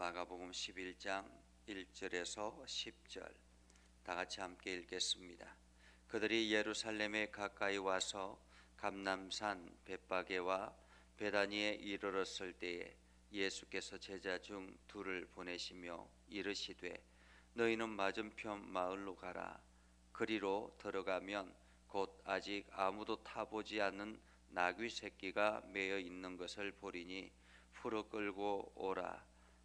마가복음 11장 1절에서 10절 다 같이 함께 읽겠습니다. 그들이 예루살렘에 가까이 와서 감남산 벳바게와 베다니에 이르렀을 때에 예수께서 제자 중 둘을 보내시며 이르시되 너희는 맞은편 마을로 가라 그리로 들어가면 곧 아직 아무도 타보지 않은 나귀 새끼가 매여 있는 것을 보리니 풀어 끌고 오라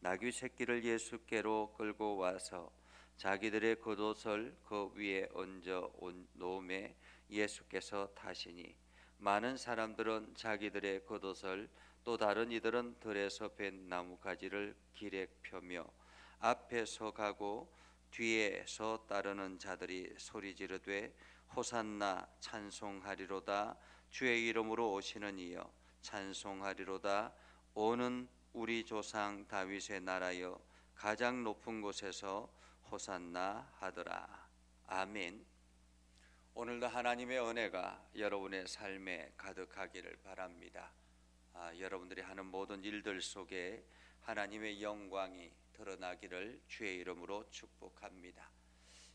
나귀 새끼를 예수께로 끌고 와서 자기들의 겉옷을 그 위에 얹어 온 놓음에 예수께서 타시니 많은 사람들은 자기들의 겉옷을 또 다른 이들은 들에서 벤 나무 가지를 길에 펴며 앞에 서 가고 뒤에서 따르는 자들이 소리 지르되 호산나 찬송하리로다. 주의 이름으로 오시는 이여 찬송하리로다. 오는 우리 조상 다윗의 나라여 가장 높은 곳에서 호산나 하더라 아멘 오늘도 하나님의 은혜가 여러분의 삶에 가득하기를 바랍니다 아, 여러분들이 하는 모든 일들 속에 하나님의 영광이 드러나기를 주의 이름으로 축복합니다.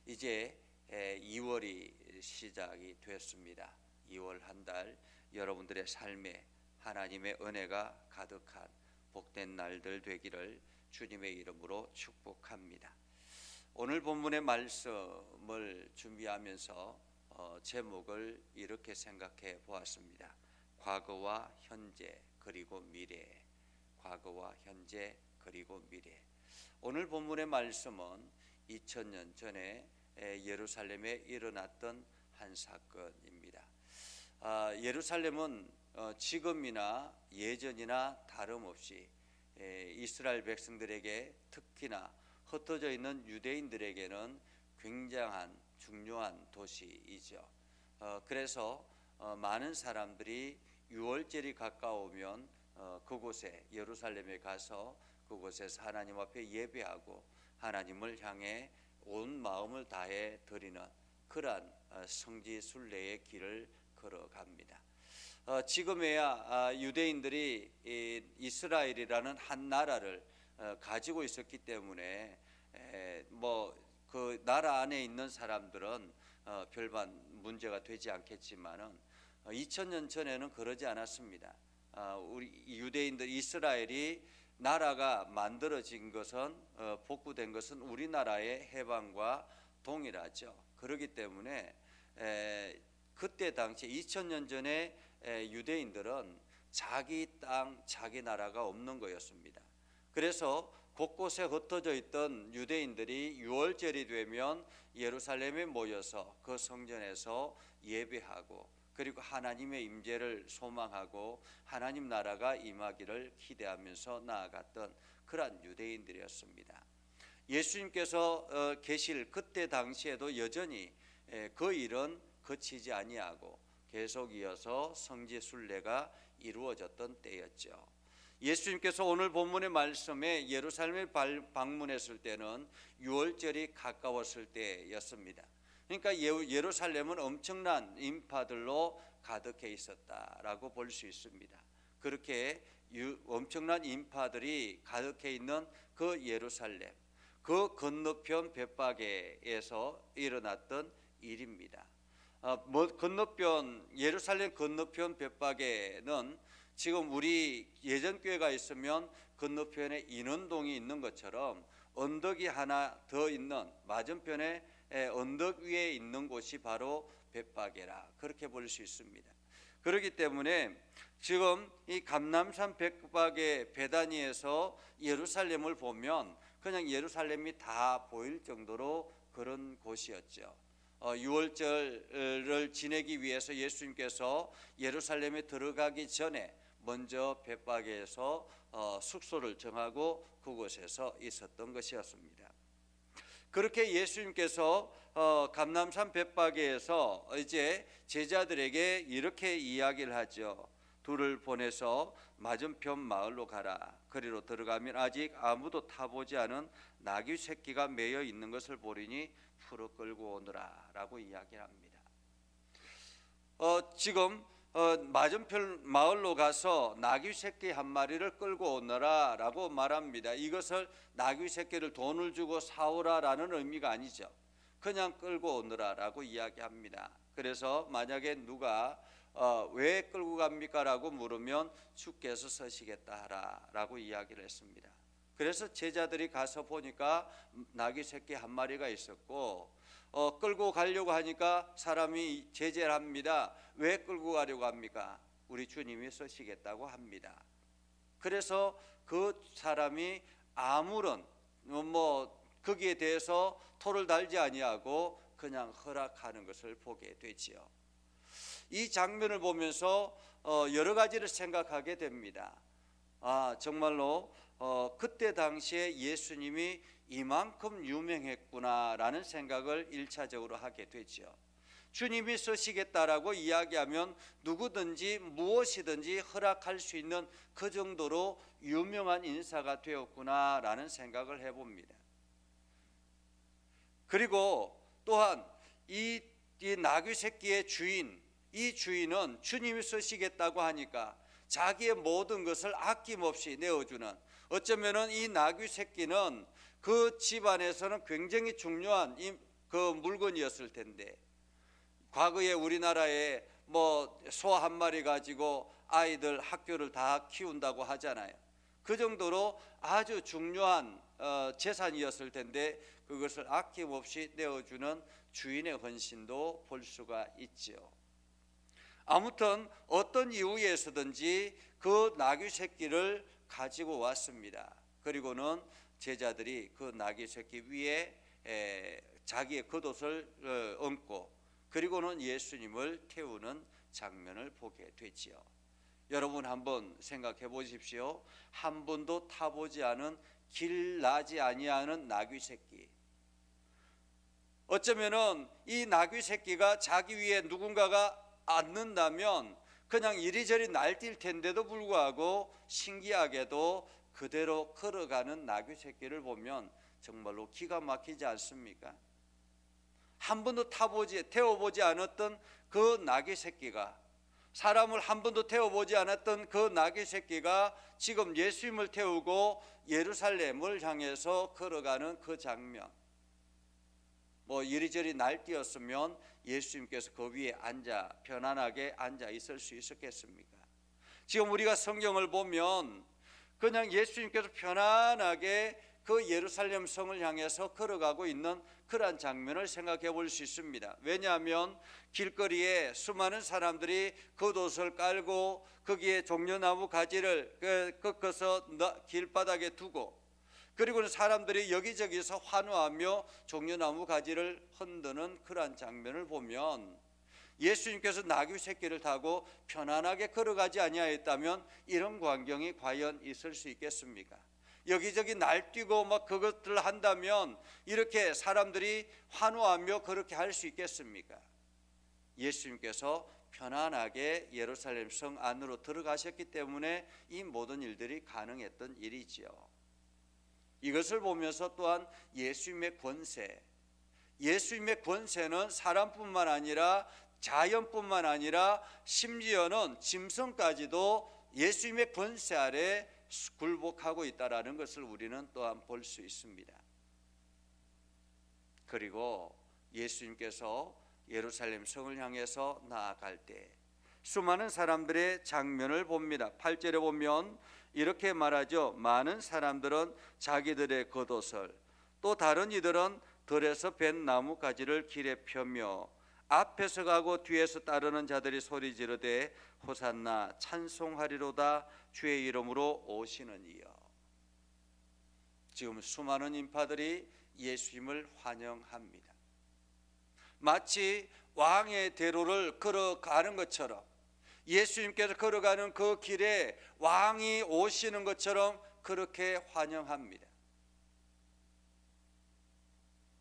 이제 2월이 시작이 됐습니다. 2월 한 달 여러분들의 삶에 하나님의 은혜가 가득한 복된 날들 되기를 주님의 이름으로 축복합니다. 오늘 본문의 말씀을 준비하면서 어, 제목을 이렇게 생각해 보았습니다. 과거와 현재 그리고 미래. 과거와 현재 그리고 미래. 오늘 본문의 말씀은 2000년 전에 예루살렘에 일어났던 한 사건입니다. 아, 예루살렘은 어, 지금이나 예전이나 다름없이 이스라엘 백성들에게 특히나 흩어져 있는 유대인들에게는 굉장한 중요한 도시이죠. 어, 그래서 어, 많은 사람들이 유월절이 가까우면 그곳에 예루살렘에 가서 그곳에서 하나님 앞에 예배하고 하나님을 향해 온 마음을 다해 드리는 그러한 성지 순례의 길을 걸어갑니다. 어, 지금에야 아, 유대인들이 이스라엘이라는 한 나라를 어, 가지고 있었기 때문에 뭐 그 나라 안에 있는 사람들은 어, 별반 문제가 되지 않겠지만은 2000년 전에는 그러지 않았습니다. 우리 유대인들 이스라엘이 나라가 만들어진 것은 복구된 것은 우리나라의 해방과 동일하죠. 그렇기 때문에 그때 당시 2000년 전에 유대인들은 자기 땅, 자기 나라가 없는 거였습니다. 그래서 곳곳에 흩어져 있던 유대인들이 6월절이 되면 예루살렘에 모여서 그 성전에서 예배하고 그리고 하나님의 임재를 소망하고 하나님 나라가 임하기를 기대하면서 나아갔던 그러한 유대인들이었습니다. 예수님께서 어, 계실 그때 당시에도 여전히 그 일은 거치지 아니하고 계속 이어서 성지 순례가 이루어졌던 때였죠. 예수님께서 오늘 본문의 말씀에 예루살렘에 방문했을 때는 6월절이 가까웠을 때였습니다. 그러니까 예루살렘은 엄청난 인파들로 가득해 있었다라고 볼 수 있습니다. 그렇게 엄청난 인파들이 가득해 있는 그 예루살렘, 그 건너편 벳바게에서 일어났던 일입니다. 어, 뭐 건너편 예루살렘 건너편 벳바게는 지금 우리 예전 교회가 있으면 건너편에 인원동이 있는 것처럼 언덕이 하나 더 있는 맞은편에 언덕 위에 있는 곳이 바로 벳바게라 그렇게 볼 수 있습니다. 그렇기 때문에 지금 이 감남산 벳바게 베다니에서 예루살렘을 보면 그냥 예루살렘이 다 보일 정도로 그런 곳이었죠. 6월절을 어, 지내기 위해서 예수님께서 예루살렘에 들어가기 전에 먼저 벳바게에서 어, 숙소를 정하고 그곳에서 있었던 것이었습니다. 그렇게 예수님께서 어, 감남산 벳바게에서 이제 제자들에게 이렇게 이야기를 하죠. 둘을 보내서 맞은편 마을로 가라. 거리로 들어가면 아직 아무도 타보지 않은 나귀 새끼가 매여 있는 것을 보리니 풀어 끌고 오너라라고 이야기합니다. 어, 지금 어, 맞은편 마을로 가서 나귀 새끼 한 마리를 끌고 오너라라고 말합니다. 이것을 나귀 새끼를 돈을 주고 사오라라는 의미가 아니죠. 그냥 끌고 오너라라고 이야기합니다. 그래서 만약에 누가 어, 왜 끌고 갑니까라고 물으면 주께서 서시겠다 하라라고 이야기를 했습니다. 그래서 제자들이 가서 보니까 나귀 새끼 한 마리가 있었고 어, 끌고 가려고 하니까 사람이 제재를 합니다. 왜 끌고 가려고 합니까? 우리 주님이 서시겠다고 합니다. 그래서 그 사람이 아무런 뭐 거기에 대해서 토를 달지 아니하고 그냥 허락하는 것을 보게 되지요. 이 장면을 보면서 어, 여러 가지를 생각하게 됩니다. 아 정말로 어, 그때 당시에 예수님이 이만큼 유명했구나라는 생각을 일차적으로 하게 되죠. 주님이 쓰시겠다라고 이야기하면 누구든지 무엇이든지 허락할 수 있는 그 정도로 유명한 인사가 되었구나라는 생각을 해봅니다. 그리고 또한 이, 이 나귀 새끼의 주인, 이 주인은 주님이 쓰시겠다고 하니까 자기의 모든 것을 아낌없이 내어주는 어쩌면은 이 나귀 새끼는 그 집안에서는 굉장히 중요한 그 물건이었을 텐데 과거에 우리나라에 뭐 소 한 마리 가지고 아이들 학교를 다 키운다고 하잖아요. 그 정도로 아주 중요한 어, 재산이었을 텐데 그것을 아낌없이 내어주는 주인의 헌신도 볼 수가 있지요. 아무튼 어떤 이유에서든지 그 나귀 새끼를 가지고 왔습니다. 그리고는 제자들이 그 나귀 새끼 위에 에, 자기의 겉옷을 어, 얹고 그리고는 예수님을 태우는 장면을 보게 되지요. 여러분 한번 생각해 보십시오. 한 번도 타보지 않은 길 나지 아니하는 나귀 새끼. 어쩌면은 이 나귀 새끼가 자기 위에 누군가가 앉는다면 그냥 이리저리 날뛸 텐데도 불구하고 신기하게도 그대로 걸어가는 나귀 새끼를 보면 정말로 기가 막히지 않습니까? 한 번도 타보지 태워보지 않았던 그 나귀 새끼가 사람을 한 번도 태워보지 않았던 그 나귀 새끼가 지금 예수님을 태우고 예루살렘을 향해서 걸어가는 그 장면. 뭐 이리저리 날뛰었으면 예수님께서 그 위에 앉아 편안하게 앉아 있을 수 있었겠습니까? 지금 우리가 성경을 보면 그냥 예수님께서 편안하게 그 예루살렘 성을 향해서 걸어가고 있는 그러한 장면을 생각해 볼 수 있습니다. 왜냐하면 길거리에 수많은 사람들이 겉옷을 깔고 거기에 종려나무 가지를 그 꺾어서 길바닥에 두고 그리고는 사람들이 여기저기서 환호하며 종려나무 가지를 흔드는 그러한 장면을 보면 예수님께서 나귀 새끼를 타고 편안하게 걸어가지 아니하였다면 이런 광경이 과연 있을 수 있겠습니까? 여기저기 날뛰고 막 그것들을 한다면 이렇게 사람들이 환호하며 그렇게 할 수 있겠습니까? 예수님께서 편안하게 예루살렘 성 안으로 들어가셨기 때문에 이 모든 일들이 가능했던 일이지요. 이것을 보면서 또한 예수님의 권세, 예수님의 권세는 사람뿐만 아니라 자연뿐만 아니라 심지어는 짐승까지도 예수님의 권세 아래 굴복하고 있다라는 것을 우리는 또한 볼 수 있습니다. 그리고 예수님께서 예루살렘 성을 향해서 나아갈 때 수많은 사람들의 장면을 봅니다. 8절에 보면 이렇게 말하죠. 많은 사람들은 자기들의 겉옷을 또 다른 이들은 들에서 벤 나무 가지를 길에 펴며 앞에서 가고 뒤에서 따르는 자들이 소리 지르되 호산나 찬송하리로다 주의 이름으로 오시는 이여 지금 수많은 인파들이 예수님을 환영합니다. 마치 왕의 대로를 걸어가는 것처럼 예수님께서 걸어가는 그 길에 왕이 오시는 것처럼 그렇게 환영합니다.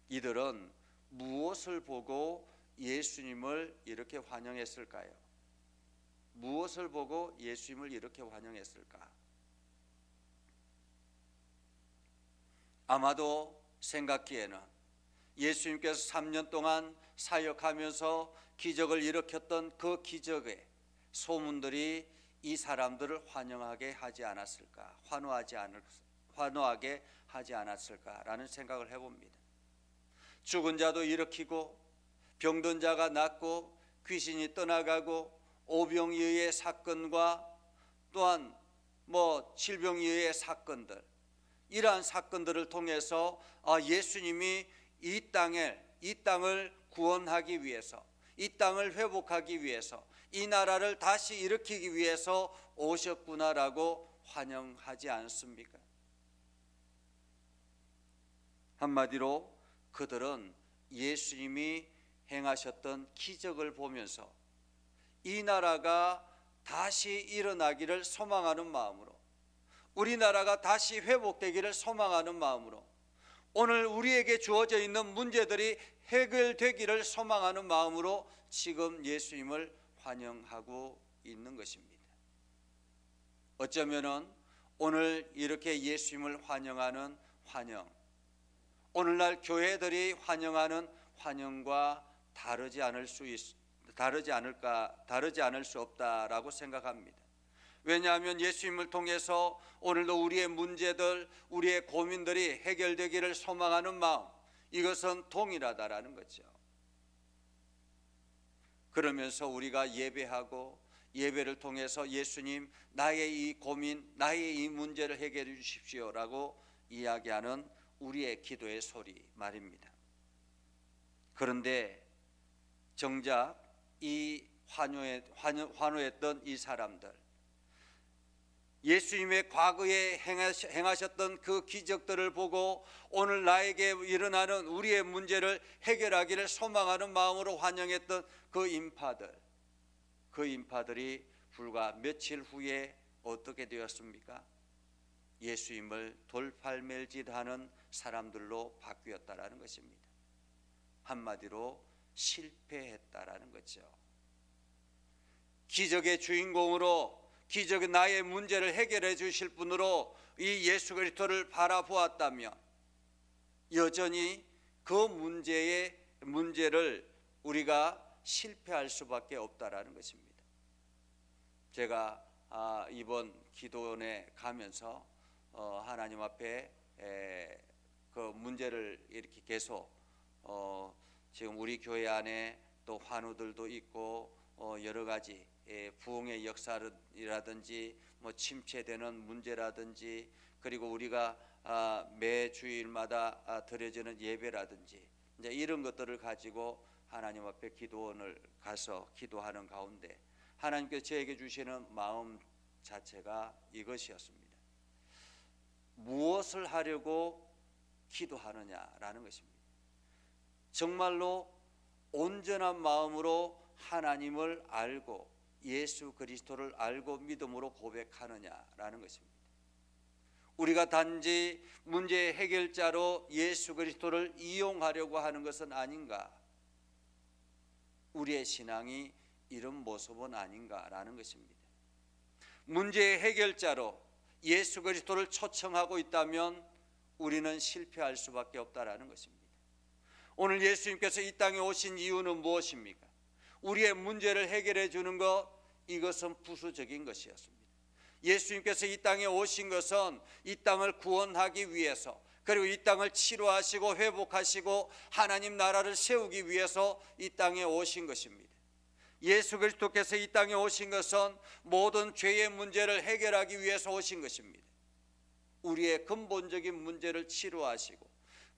이들은 무엇을 보고 예수님을 이렇게 환영했을까요? 무엇을 보고 예수님을 이렇게 환영했을까? 아마도 생각기에는 예수님께서 3년 동안 사역하면서 기적을 일으켰던 그 기적의 소문들이 이 사람들을 환영하게 하지 않았을까? 환호하지 않을 환호하게 하지 않았을까라는 생각을 해봅니다. 죽은 자도 일으키고 병든 자가 낫고 귀신이 떠나가고 오병이의 사건과 또한 뭐 질병이의 사건들 이러한 사건들을 통해서 아, 예수님이 이 땅에 이 땅을 구원하기 위해서 이 땅을 회복하기 위해서 이 나라를 다시 일으키기 위해서 오셨구나라고 환영하지 않습니까? 한마디로 그들은 예수님이 행하셨던 기적을 보면서 이 나라가 다시 일어나기를 소망하는 마음으로 우리나라가 다시 회복되기를 소망하는 마음으로 오늘 우리에게 주어져 있는 문제들이 해결되기를 소망하는 마음으로 지금 예수님을 환영하고 있는 것입니다. 어쩌면은 오늘 이렇게 예수님을 환영하는 환영, 오늘날 교회들이 환영하는 환영과 다르지 않을 수 있, 다르지 않을까 다르지 않을 수 없다라고 생각합니다. 왜냐하면 예수님을 통해서 오늘도 우리의 문제들, 우리의 고민들이 해결되기를 소망하는 마음 이것은 동일하다라는 거죠. 그러면서 우리가 예배하고 예배를 통해서 예수님 나의 이 고민, 나의 이 문제를 해결해 주십시오라고 이야기하는 우리의 기도의 소리 말입니다. 그런데 정작 이 환호했던 이 사람들 예수님의 과거에 행하셨던 그 기적들을 보고 오늘 나에게 일어나는 우리의 문제를 해결하기를 소망하는 마음으로 환영했던 그 인파들 그 인파들이 불과 며칠 후에 어떻게 되었습니까? 예수님을 돌팔멜짓하는 사람들로 바뀌었다라는 것입니다. 한마디로 실패했다라는 거죠. 기적의 주인공으로 기적의 나의 문제를 해결해 주실 분으로 이 예수 그리스도를 바라보았다면 여전히 그 문제의 문제를 우리가 실패할 수밖에 없다라는 것입니다. 제가 아, 이번 기도원에 가면서 어, 하나님 앞에 에, 그 문제를 이렇게 계속 어, 지금 우리 교회 안에 또 환우들도 있고 어, 여러 가지 예, 부흥의 역사라든지 뭐 침체되는 문제라든지 그리고 우리가 아, 매 주일마다 아, 드려지는 예배라든지 이제 이런 것들을 가지고 하나님 앞에 기도원을 가서 기도하는 가운데 하나님께서 저에게 주시는 마음 자체가 이것이었습니다. 무엇을 하려고 기도하느냐라는 것입니다. 정말로 온전한 마음으로 하나님을 알고 예수 그리스도를 알고 믿음으로 고백하느냐라는 것입니다. 우리가 단지 문제 해결자로 예수 그리스도를 이용하려고 하는 것은 아닌가? 우리의 신앙이 이런 모습은 아닌가라는 것입니다. 문제 해결자로 예수 그리스도를 초청하고 있다면 우리는 실패할 수밖에 없다라는 것입니다. 오늘 예수님께서 이 땅에 오신 이유는 무엇입니까? 우리의 문제를 해결해 주는 것 이것은 부수적인 것이었습니다. 예수님께서 이 땅에 오신 것은 이 땅을 구원하기 위해서 그리고 이 땅을 치료하시고 회복하시고 하나님 나라를 세우기 위해서 이 땅에 오신 것입니다. 예수 그리스도께서 이 땅에 오신 것은 모든 죄의 문제를 해결하기 위해서 오신 것입니다. 우리의 근본적인 문제를 치료하시고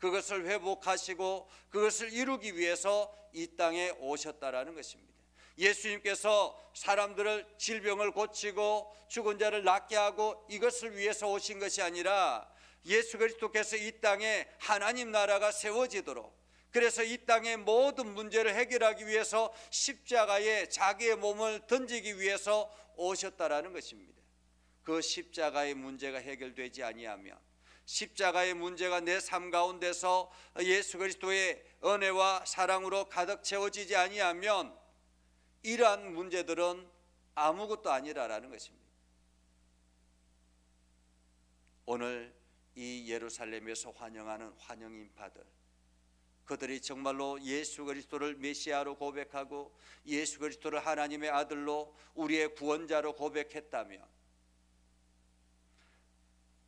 그것을 회복하시고 그것을 이루기 위해서 이 땅에 오셨다라는 것입니다. 예수님께서 사람들을 질병을 고치고 죽은 자를 낫게 하고 이것을 위해서 오신 것이 아니라 예수 그리스도께서 이 땅에 하나님 나라가 세워지도록 그래서 이 땅의 모든 문제를 해결하기 위해서 십자가에 자기의 몸을 던지기 위해서 오셨다라는 것입니다. 그 십자가의 문제가 해결되지 아니하면 십자가의 문제가 내 삶 가운데서 예수 그리스도의 은혜와 사랑으로 가득 채워지지 아니하면 이러한 문제들은 아무것도 아니라라는 것입니다. 오늘 이 예루살렘에서 환영하는 환영 인파들 그들이 정말로 예수 그리스도를 메시아로 고백하고 예수 그리스도를 하나님의 아들로 우리의 구원자로 고백했다면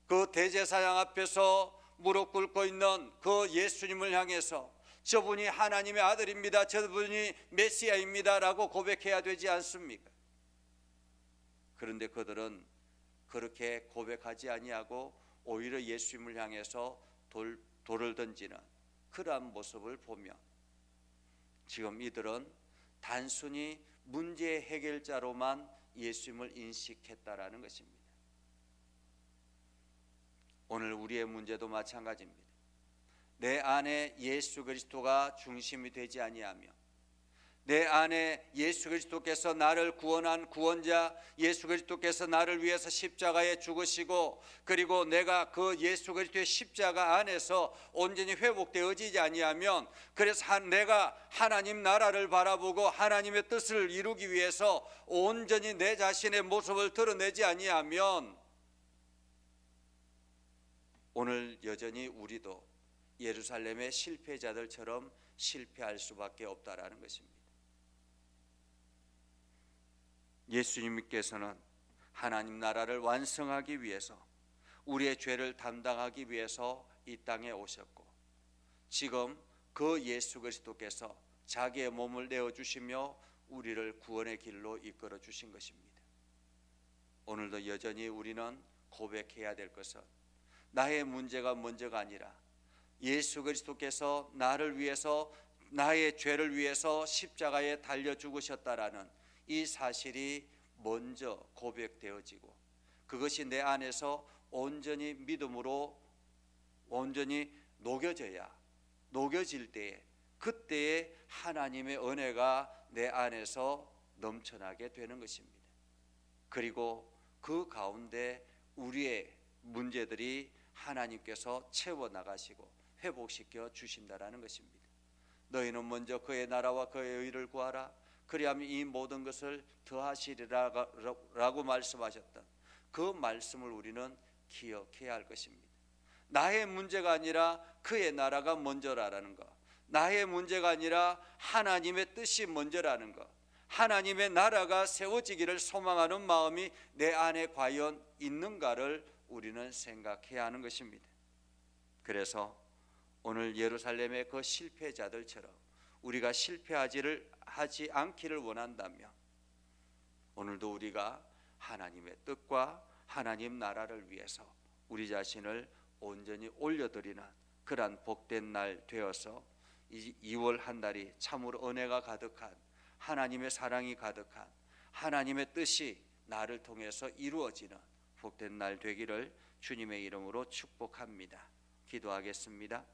그 대제사장 앞에서 무릎 꿇고 있는 그 예수님을 향해서 저분이 하나님의 아들입니다. 저분이 메시아입니다라고 고백해야 되지 않습니까? 그런데 그들은 그렇게 고백하지 아니하고 오히려 예수님을 향해서 돌, 돌을 던지는 그러한 모습을 보면 지금 이들은 단순히 문제 해결자로만 예수님을 인식했다라는 것입니다. 오늘 우리의 문제도 마찬가지입니다. 내 안에 예수 그리스도가 중심이 되지 아니하며 내 안에 예수 그리스도께서 나를 구원한 구원자 예수 그리스도께서 나를 위해서 십자가에 죽으시고 그리고 내가 그 예수 그리스도의 십자가 안에서 온전히 회복되어지지 아니하면 그래서 한 내가 하나님 나라를 바라보고 하나님의 뜻을 이루기 위해서 온전히 내 자신의 모습을 드러내지 아니하면 오늘 여전히 우리도 예루살렘의 실패자들처럼 실패할 수밖에 없다라는 것입니다. 예수님께서는 하나님 나라를 완성하기 위해서 우리의 죄를 담당하기 위해서 이 땅에 오셨고 지금 그 예수 그리스도께서 자기의 몸을 내어 주시며 우리를 구원의 길로 이끌어 주신 것입니다. 오늘도 여전히 우리는 고백해야 될 것은 나의 문제가 먼저가 아니라 예수 그리스도께서 나를 위해서 나의 죄를 위해서 십자가에 달려 죽으셨다라는 이 사실이 먼저 고백되어지고 그것이 내 안에서 온전히 믿음으로 온전히 녹여져야 녹여질 때에 그때에 하나님의 은혜가 내 안에서 넘쳐나게 되는 것입니다. 그리고 그 가운데 우리의 문제들이 하나님께서 채워 나가시고 회복시켜 주신다라는 것입니다. 너희는 먼저 그의 나라와 그의 의를 구하라. 그리하면 이 모든 것을 더하시리라고 말씀하셨던 그 말씀을 우리는 기억해야 할 것입니다. 나의 문제가 아니라 그의 나라가 먼저라는 것. 나의 문제가 아니라 하나님의 뜻이 먼저라는 것. 하나님의 나라가 세워지기를 소망하는 마음이 내 안에 과연 있는가를 우리는 생각해야 하는 것입니다. 그래서 오늘 예루살렘의 그 실패자들처럼 우리가 실패하지를 하지 않기를 원한다면 오늘도 우리가 하나님의 뜻과 하나님 나라를 위해서 우리 자신을 온전히 올려드리는 그러한 복된 날 되어서 이 2월 한 달이 참으로 은혜가 가득한 하나님의 사랑이 가득한 하나님의 뜻이 나를 통해서 이루어지는 복된 날 되기를 주님의 이름으로 축복합니다. 기도하겠습니다.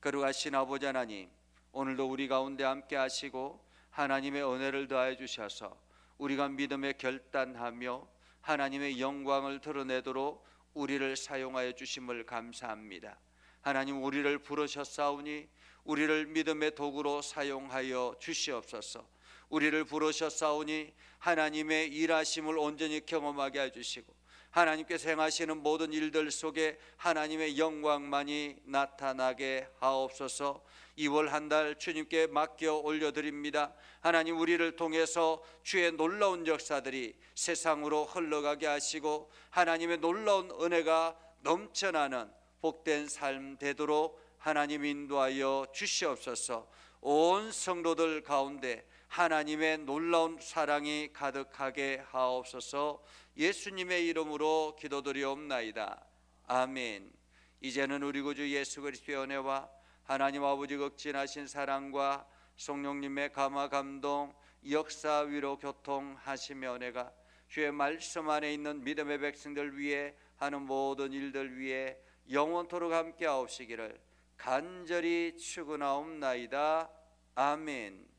거룩하신 아버지 하나님, 오늘도 우리 가운데 함께 하시고 하나님의 은혜를 더해 주셔서 우리가 믿음에 결단하며 하나님의 영광을 드러내도록 우리를 사용하여 주심을 감사합니다. 하나님 우리를 부르셨사오니 우리를 믿음의 도구로 사용하여 주시옵소서. 우리를 부르셨사오니 하나님의 일하심을 온전히 경험하게 해 주시고 하나님께서 행하시는 모든 일들 속에 하나님의 영광만이 나타나게 하옵소서. 2월 한 달 주님께 맡겨 올려드립니다. 하나님 우리를 통해서 주의 놀라운 역사들이 세상으로 흘러가게 하시고 하나님의 놀라운 은혜가 넘쳐나는 복된 삶 되도록 하나님 인도하여 주시옵소서. 온 성도들 가운데 하나님의 놀라운 사랑이 가득하게 하옵소서. 예수님의 이름으로 기도드리옵나이다. 아멘. 이제는 우리 구주 예수 그리스도의 은혜와 하나님 아버지 극진하신 사랑과 성령님의 감화 감동 역사 위로 교통하시며 은혜가 주의 말씀 안에 있는 믿음의 백성들 위해 하는 모든 일들 위해 영원토록 함께 하옵시기를 간절히 추구나옵나이다. 아멘.